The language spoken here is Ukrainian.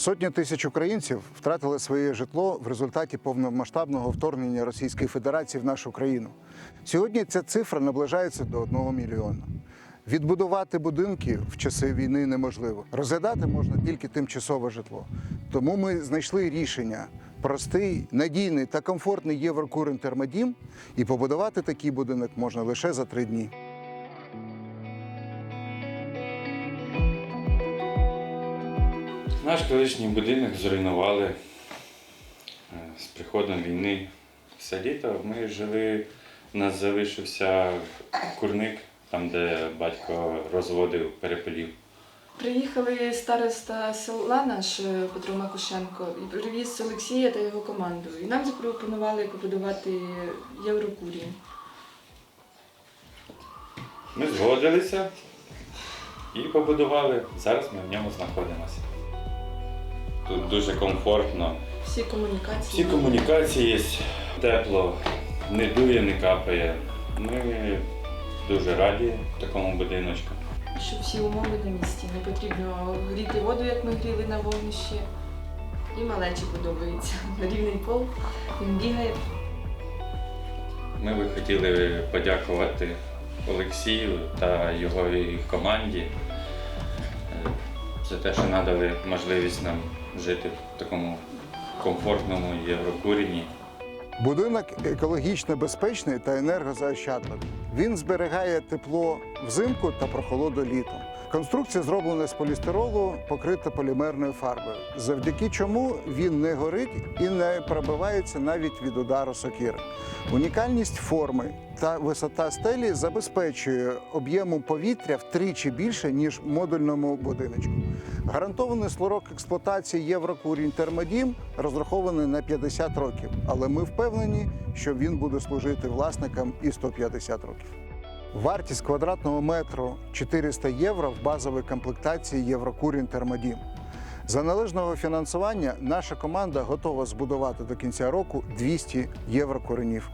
Сотні тисяч українців втратили своє житло в результаті повномасштабного вторгнення Російської Федерації в нашу країну. Сьогодні ця цифра наближається до 1 мільйона. Відбудувати будинки в часи війни неможливо. Розглядати можна тільки тимчасове житло. Тому ми знайшли рішення простий, надійний та комфортний Єврокурен термодім, і побудувати такий будинок можна лише за три дні. Наш колишній будинок зруйнували е, з приходом війни. Все літо ми жили, у нас залишився курник, там, де батько розводив перепелів. Приїхали староста села наш е, Петро Макушенко і привіз Олексія та його команду. І нам запропонували побудувати Єврокурінь. Ми згодилися і побудували. Зараз ми в ньому знаходимося. Тут дуже комфортно. Всі комунікації. Всі комунікації є, тепло, не дує, не капає. Ми дуже раді такому будиночку. Що всі умови на місці. Не потрібно гріти воду, як ми гріли на вогнищі. І малечі подобається. Рівний пол, він бігає. Ми би хотіли подякувати Олексію та його команді за те, що надали можливість нам жити в такому комфортному єврокурені. Будинок екологічно безпечний та енергозаощадливий. Він зберігає тепло взимку та прохолоду літом. Конструкція зроблена з полістиролу, покрита полімерною фарбою, завдяки чому він не горить і не пробивається навіть від удару сокири. Унікальність форми та висота стелі забезпечує об'ємом повітря втричі більше ніж модульному будиночку. Гарантований срок експлуатації Єврокурінь Термодім розрахований на 50 років, але ми впевнені, що він буде служити власникам і 150 років. Вартість квадратного метру 400 євро в базовій комплектації Єврокурін Термодім. За належного фінансування наша команда готова збудувати до кінця року 200 єврокуренів.